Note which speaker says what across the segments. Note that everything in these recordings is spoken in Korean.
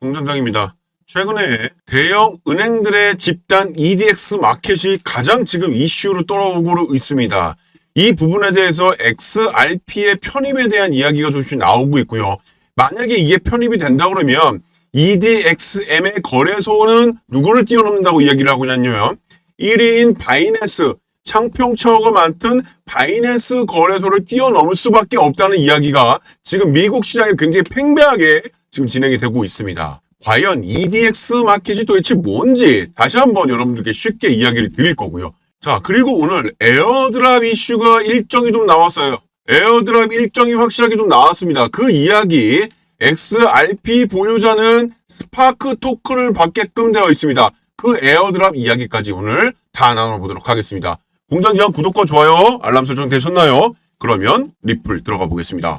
Speaker 1: 공장장입니다. 최근에 대형 은행들의 집단 EDX 마켓이 가장 지금 이슈로 떠오르고 있습니다. 이 부분에 대해서 XRP의 편입에 대한 이야기가 조금씩 나오고 있고요. 만약에 이게 편입이 된다 그러면 EDXM의 거래소는 누구를 뛰어넘는다고 이야기를 하고 있냐면 1위인 바이낸스, 창평차오가 맡은 바이낸스 거래소를 뛰어넘을 수밖에 없다는 이야기가 지금 미국 시장에 굉장히 팽배하게 지금 진행이 되고 있습니다. 과연 EDX 마켓이 도대체 뭔지 다시 한번 여러분들께 쉽게 이야기를 드릴 거고요. 자, 그리고 오늘 에어드랍 이슈가 일정이 좀 나왔어요. 에어드랍 일정이 확실하게 좀 나왔습니다. 그 이야기 XRP 보유자는 스파크 토큰을 받게끔 되어 있습니다. 그 에어드랍 이야기까지 오늘 다 나눠보도록 하겠습니다. 공장지원 구독과 좋아요, 알람 설정 되셨나요? 그러면 리플 들어가 보겠습니다.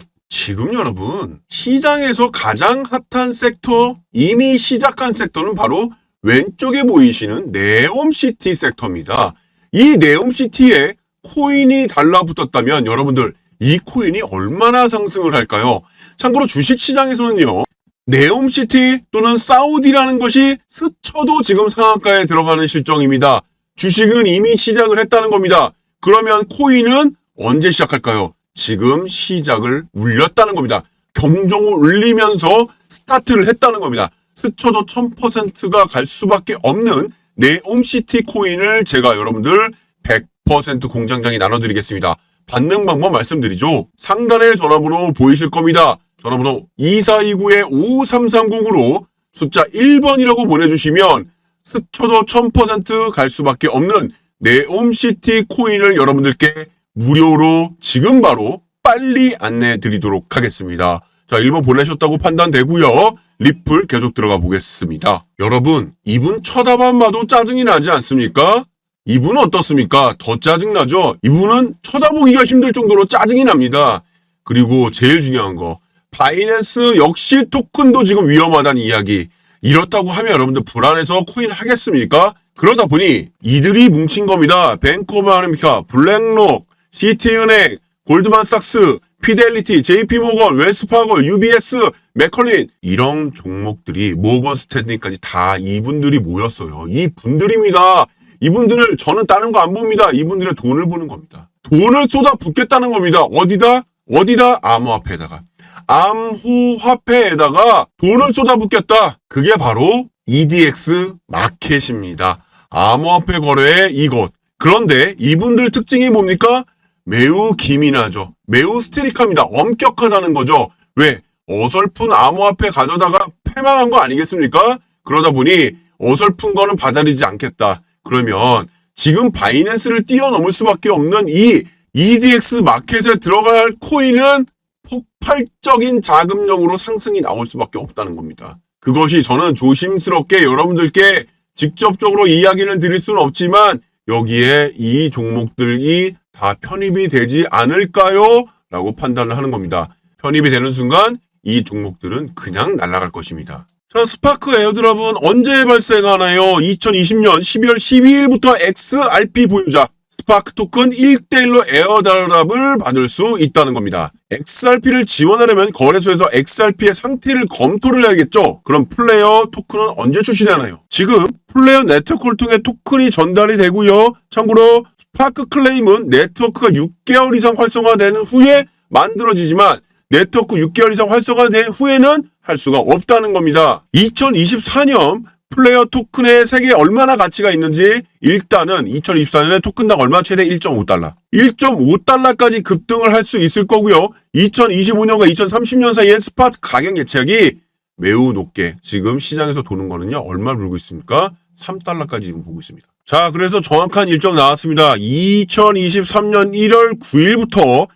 Speaker 1: 지금 여러분 시장에서 가장 핫한 섹터 이미 시작한 섹터는 바로 왼쪽에 보이시는 네옴시티 섹터입니다. 이 네옴시티에 코인이 달라붙었다면 여러분들 이 코인이 얼마나 상승을 할까요? 참고로 주식시장에서는요. 네옴시티 또는 사우디라는 것이 스쳐도 지금 상한가에 들어가는 실정입니다. 주식은 이미 시작을 했다는 겁니다. 그러면 코인은 언제 시작할까요? 지금 시작을 울렸다는 겁니다. 경종을 울리면서 스타트를 했다는 겁니다. 스쳐도 1000%가 갈 수밖에 없는 네옴시티 코인을 제가 여러분들 100% 공장장이 나눠드리겠습니다. 받는 방법 말씀드리죠. 상단에 전화번호 보이실 겁니다. 전화번호 2429-5330으로 숫자 1번이라고 보내주시면 스쳐도 1000%갈 수밖에 없는 네옴시티 코인을 여러분들께 무료로 지금 바로 빨리 안내 드리도록 하겠습니다. 자, 1번 보내셨다고 판단되고요. 리플 계속 들어가 보겠습니다. 여러분, 이분 쳐다만 봐도 짜증이 나지 않습니까? 이분은 어떻습니까? 더 짜증나죠? 이분은 쳐다보기가 힘들 정도로 짜증이 납니다. 그리고 제일 중요한 거, 바이낸스 역시 토큰도 지금 위험하다는 이야기. 이렇다고 하면 여러분들 불안해서 코인 하겠습니까? 그러다 보니 이들이 뭉친 겁니다. 아메리카, 블랙록, 시티은행, 골드만삭스, 피델리티, JP모건, 웰스파고, UBS, 맥컬린 이런 종목들이 모건 스탠딩까지 다 이분들이 모였어요. 이분들입니다. 이분들을 저는 다른 거 안 봅니다. 이분들의 돈을 보는 겁니다. 돈을 쏟아 붓겠다는 겁니다. 어디다? 어디다? 암호화폐에다가. 암호화폐에다가 돈을 쏟아 붓겠다. 그게 바로 EDX 마켓입니다. 암호화폐 거래의 이곳. 그런데 이분들 특징이 뭡니까? 매우 기민하죠. 매우 스테릭합니다. 엄격하다는 거죠. 왜? 어설픈 암호화폐 가져다가 패망한 거 아니겠습니까? 그러다 보니 어설픈 거는 받아들이지 않겠다. 그러면 지금 바이낸스를 뛰어넘을 수밖에 없는 이 EDX 마켓에 들어갈 코인은 폭발적인 자금력으로 상승이 나올 수밖에 없다는 겁니다. 그것이 저는 조심스럽게 여러분들께 직접적으로 이야기는 드릴 수는 없지만 여기에 이 종목들이 다 편입이 되지 않을까요? 라고 판단을 하는 겁니다. 편입이 되는 순간 이 종목들은 그냥 날아갈 것입니다. 자, 스파크 에어드랍은 언제 발생하나요? 2020년 12월 12일부터 XRP 보유자 스파크 토큰 1대1로 에어드랍을 받을 수 있다는 겁니다. XRP를 지원하려면 거래소에서 XRP의 상태를 검토를 해야겠죠? 그럼 플레이어 토큰은 언제 출시되나요? 지금 플레이어 네트워크를 통해 토큰이 전달이 되고요. 참고로 스파크 클레임은 네트워크가 6개월 이상 활성화되는 후에 만들어지지만 네트워크 6개월 이상 활성화된 후에는 할 수가 없다는 겁니다. 2024년 플레이어 토큰의 세계에 얼마나 가치가 있는지 일단은 2024년에 토큰당 얼마 최대 1.5달러. 1.5달러까지 급등을 할 수 있을 거고요. 2025년과 2030년 사이에 스팟 가격 예측이 매우 높게 지금 시장에서 도는 거는요. 얼마 불고 있습니까? 3달러까지 지금 보고 있습니다. 자, 그래서 정확한 일정 나왔습니다. 2023년 1월 9일부터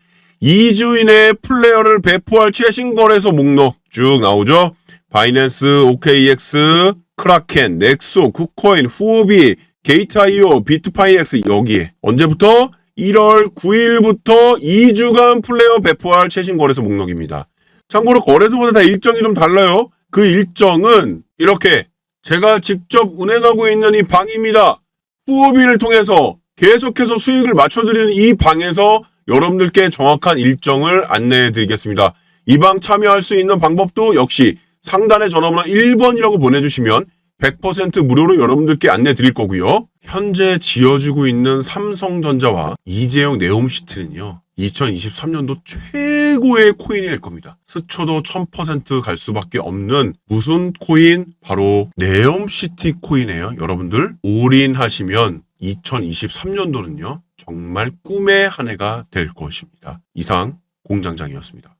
Speaker 1: 2주 이내에 플레이어를 배포할 최신 거래소 목록 쭉 나오죠. 바이낸스, OKX, 크라켄, 넥소, 쿠코인, 후오비, 게이트아이오, 비트파이엑스 여기에 언제부터? 1월 9일부터 2주간 플레이어 배포할 최신 거래소 목록입니다. 참고로 거래소마다 다 일정이 좀 달라요. 그 일정은 이렇게 제가 직접 운행하고 있는 이 방입니다. 후오비를 통해서 계속해서 수익을 맞춰드리는 이 방에서 여러분들께 정확한 일정을 안내해 드리겠습니다. 이 방 참여할 수 있는 방법도 역시 상단에 전화번호 1번이라고 보내주시면 100% 무료로 여러분들께 안내 드릴 거고요. 현재 지어지고 있는 삼성전자와 이재용 네옴시티는요. 2023년도 최고의 코인이 될 겁니다. 스쳐도 1000%갈 수밖에 없는 무슨 코인? 바로 네옴시티 코인이에요. 여러분들 올인하시면 2023년도는요. 정말 꿈의 한 해가 될 것입니다. 이상 공장장이었습니다.